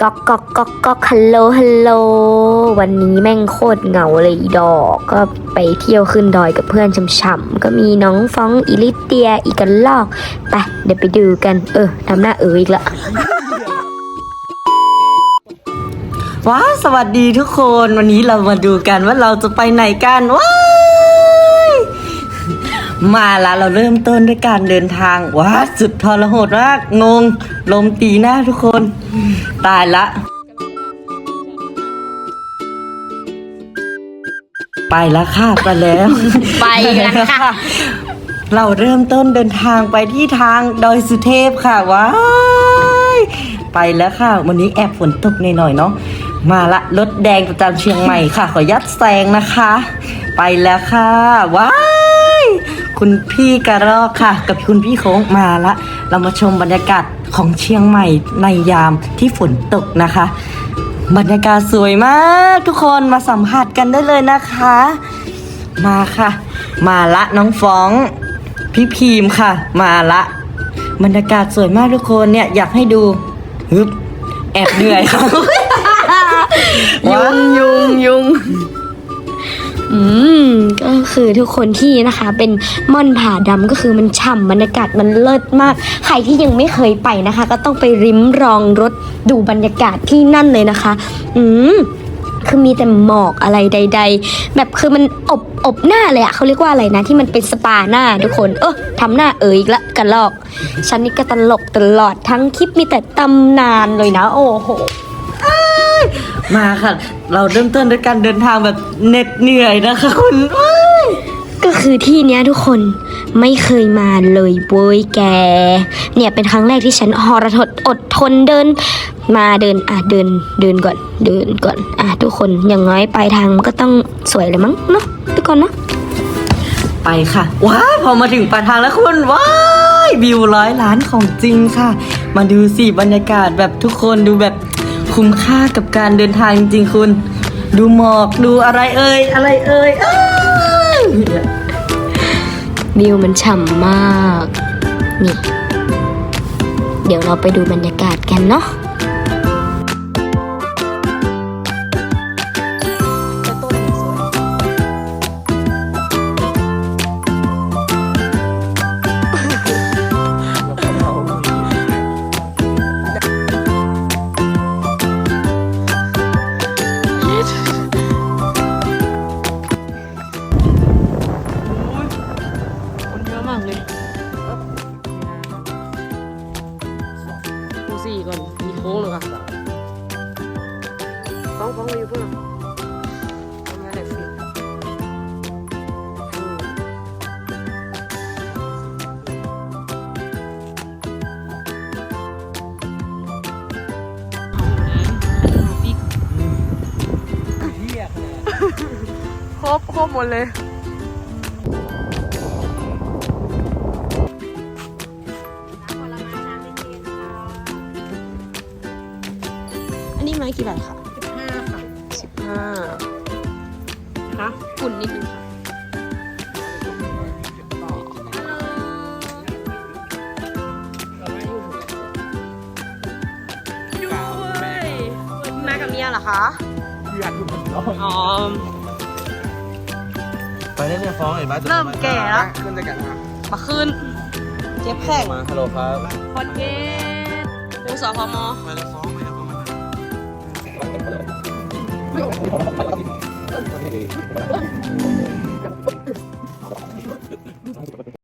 ก๊อกก๊อกก๊อกก๊อกฮัลโหลฮัลโหลวันนี้แม่งโคตรเหงาเลยดอก ก็ไปเที่ยวขึ้นดอยกับเพื่อนช่ำๆก็มีน้องฟ้องอิลิเตียอีกันลอกไปเดี๋ยวไปดูกัน เออทำหน้าเอออีกละว้าสวัสดีทุกคนวันนี้เรามาดูกันว่าเราจะไปไหนกันว้า มาละเราเริ่มต้นด้วยการเดินทางว้าสุดทรหดมากงง ลมตีหน้าทุกคน ตายละ ไปแล้วค่ะไปแล้ว ไปแล้วค่ะ เราเริ่มต้นเดินทางไปที่ทางดอยสุเทพค่ะว้ายไปแล้วค่ะ วันนี้แอบฝนตกหน่อยๆเนาะมาละรถแดงประจำเชียงใหม่ค่ะ ขอยัดแซงนะคะ ไปแล้วค่ะว้าย คุณพี่กระรอกค่ะ กับคุณพี่โค้งมาละ เรามาชมบรรยากาศของเชียงใหม่ในยามที่ฝนตกนะคะ บรรยากาศสวยมากทุกคนมาสัมผัสกันได้เลยนะคะ มาค่ะ มาละน้องฟ้อง พี่พีมค่ะ มาละ บรรยากาศสวยมากทุกคนเนี่ยอยากให้ดูฮึบแอบเหนื่อยค่ะยุงยุ คือทุกคนที่นะคะเป็นม่อนผาดำก็คือมันฉ่ำบรรยากาศมันเลิศมาก ใครที่ยังไม่เคยไปนะคะ ก็ต้องไปริมรองรถดูบรรยากาศที่นั่นเลยนะคะ อืมคือมีแต่หมอกอะไรใด ๆ แบบคือมันอบอบหน้าเลยอะเขาเรียกว่าอะไรนะ ที่มันเป็นสปาหน้าทุกคน เออทำหน้าเอ๋ยอีกละกันลอกฉันนี่ก็ตลกตลอดทั้งคลิปมีแต่ตำนานเลยนะ โอ้โหมาค่ะ เราเริ่มต้นด้วยการเดินทางแบบเหน็ดเหนื่อยนะคะคุณ ก็คือที่เนี้ยทุกคนไม่เคยมาเลยเว้ยแก เนี่ยเป็นครั้งแรกที่ฉันหรทดอดทนเดิน มาเดินอะเดินเดินก่อนเดินก่อนอะทุกคนอย่างน้อยปลายทางมันก็ต้องสวยเลยมั้งเนาะทุกคนเนาะไปค่ะว้าพอมาถึงปลายทางแล้วคุณว้ายวิวร้อยล้านของจริงค่ะ มาดูสิบรรยากาศแบบทุกคนดูแบบคุ้มค่ากับการเดินทางจริงๆคุณ ดูหมอกดูอะไรเอ่ยอะไรเอ่ยอ้ย วิวมันฉ่ำมาก นี่ เดี๋ยวเราไปดูบรรยากาศกันเนาะ ก่อน มีโค้งเลยค่ะฟ้องฟ้องไปอยู่เพื่อนทำงานไหนฟิลครบครบหมดเลย นนี้ไม้กี่บาทคะสิบห้าค่ะสิบห้านะฝุ่นนิดนึงค่ะด้วยมากับเมียเหรอคะอ๋อ ไปได้เนี่ยฟ้องเห็นไหมเริ่มแก่แล้ว ขึ้นจะแก่มามาขึ้น เจ็บแข้งมาฮัลโหลครับคอนเกตปูสพมไปแล้วฟ้องไปแล้วฟ้อง Okay.